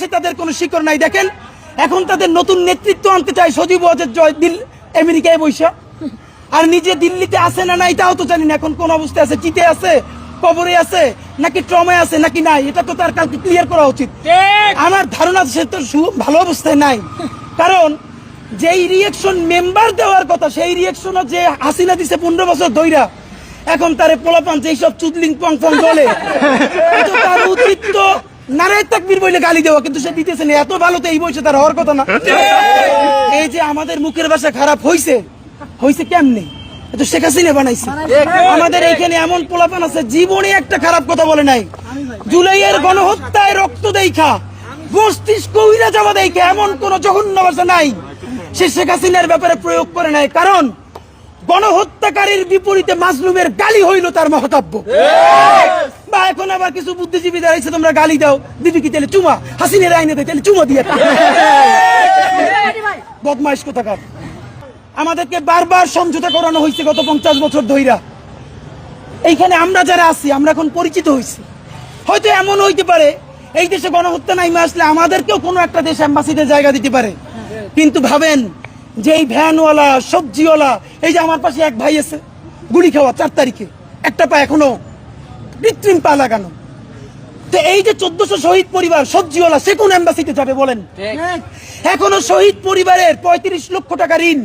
বাংলাদেশে তাদের কোনো শিকড় নাই দেখেন? এখন তাদের নতুন নেতৃত্ব আনতে চায় সজীব ওয়াজের জয় দিল আমেরিকায় বৈশা আর নিজে দিল্লিতে আছে না নাই তাও তো জানি না এখন কোন অবস্থায় আছে চিতে আছে কবরে আছে নাকি ট্রমায় আছে নাকি নাই এটা তো তার কালকে ক্লিয়ার করা উচিত। আমার ধারণা সে তো ভালো অবস্থায় নাই। কারণ যেই রিয়েকশন মেম্বার দেওয়ার কথা সেই রিয়েকশনও যে হাসিনা দিছে পনেরো বছর ধইরা এখন তারে পোলাপান যেই সব চুদলিং পং পং বলে তার উচিত তো নারায় তাকবীর বলে গালি দেওয়া কিন্তু সে দিতেছে না। এত ভালো তো এই বয়সে তার হওয়ার কথা না। এই যে আমাদের মুখের ভাষা খারাপ হইছে হইছে কেমনে? তো শেখ হাসিনা বানাইছে। আমাদের এইখানে এমন পোলাপান আছে জীবনে একটা খারাপ কথা বলে নাই। জুলাইয়ের গণহত্যায় রক্ত দেখা মস্তিষ্ক উইরা যাওয়া দেখা এমন কোন জঘন্য ভাষা নাই। সে শেখ হাসিনার ব্যাপারে প্রয়োগ করে নাই কারণ গণহত্যাকারীর বিপরীতে মাজলুমের গালি হইল তার মহতাব্য এখন আবার কিছু বুদ্ধিজীবী দাঁড়াইছে, তোমরা গালি দাও। দিবি কি তাহলে চুমা? হাসিনের আইনে দেয় তাহলে চুমা দিয়ে। বদমাইশ কোথাকার? আমাদেরকে বারবার সমঝোতা করানো হয়েছে গত পঞ্চাশ বছর ধইরা। এইখানে আমরা যারা আছি, আমরা এখন পরিচিত হয়েছি হয়তো এমন হইতে পারে, এই দেশে গণহত্যা নাইমে আসলে আমাদেরকেও কোনো একটা দেশ অ্যাম্বাসিতে জায়গা দিতে পারে। কিন্তু ভাবেন যে এই ভ্যানওয়ালা, সবজিওয়ালা, এই যে আমার পাশে এক ভাই আছে, গুলি খাওয়া, চার তারিখে। একটা পা এখনও কৃত্রিম পা লাগানো। তো এই যে চোদ্দশো শহীদ পরিবার সবজিওয়ালা সে কোন অ্যাম্বাসিতে যাবে বলেন? এখনও শহীদ পরিবারের পঁয়ত্রিশ লক্ষ টাকা ঋণ।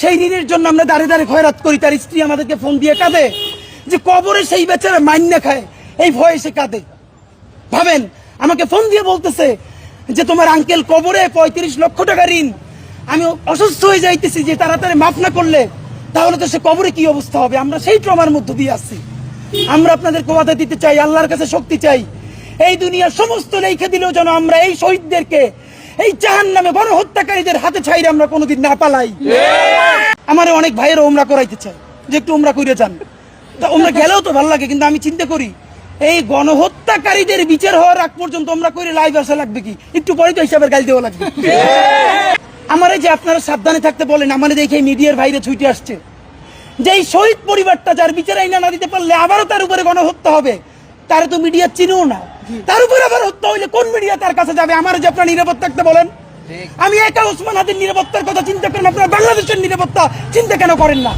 সেই ঋণের জন্য আমরা দাঁড়ে দাঁড়ে খয়রাত করি তার স্ত্রী আমাদেরকে ফোন দিয়ে কাঁদে যে কবরে সেই বেচারা মান্য খায় এই ভয়ে সে কাঁদে। ভাবেন আমাকে ফোন দিয়ে বলতেছে যে তোমার আঙ্কেল কবরে পঁয়ত্রিশ লক্ষ টাকা ঋণ। আমি অসুস্থ হয়ে যাইতেছি যে তাড়াতাড়ি মাফ না করলে তাহলে তো সে কবরে কি অবস্থা হবে? আমরা সেই ট্রমার মধ্য দিয়ে আসছি। আমরা আপনাদের কথা দিতে চাই, আল্লাহর কাছে শক্তি চাই। এই দুনিয়ার সমস্ত লেখে দিলেও যেন আমরা এই শহীদদেরকে, এই জাহান নামে গণহত্যাকারীদের হাতে ছাইরে আমরা কোনোদিন না পালাই। আমার অনেক ভাইয়ের ওমরা করাইতে চাই যে একটু ওমরা করে যান। তা ওমরা গেলেও তো ভালো লাগে, কিন্তু আমি চিন্তা করি, এই গণহত্যাকারীদের বিচার হওয়ার আগ পর্যন্ত আমরা করে লাইভ আসা লাগবে কি? একটু পরে তো হিসাবের গাল দেওয়া লাগবে। আমার এই যে আপনারা সাবধানে থাকতে বলেন, আমার দেখে মিডিয়ার বাইরে ছুটে আসছে। যে এই শহীদ পরিবারটা যার বিচার আইনা না দিতে পারলে আবারও তার উপরে গণহত্যা হবে তার তো মিডিয়া চিনেও না। তার উপরে আবার হত্যা হইলে কোন মিডিয়া তার কাছে যাবে? আমার যে আপনার নিরাপদ থাকতে বলেন। আমি একা উসমান হাতের নিরাপত্তার কথা চিন্তা করেন আপনারা বাংলাদেশের নিরাপত্তা চিন্তা কেন করেন না?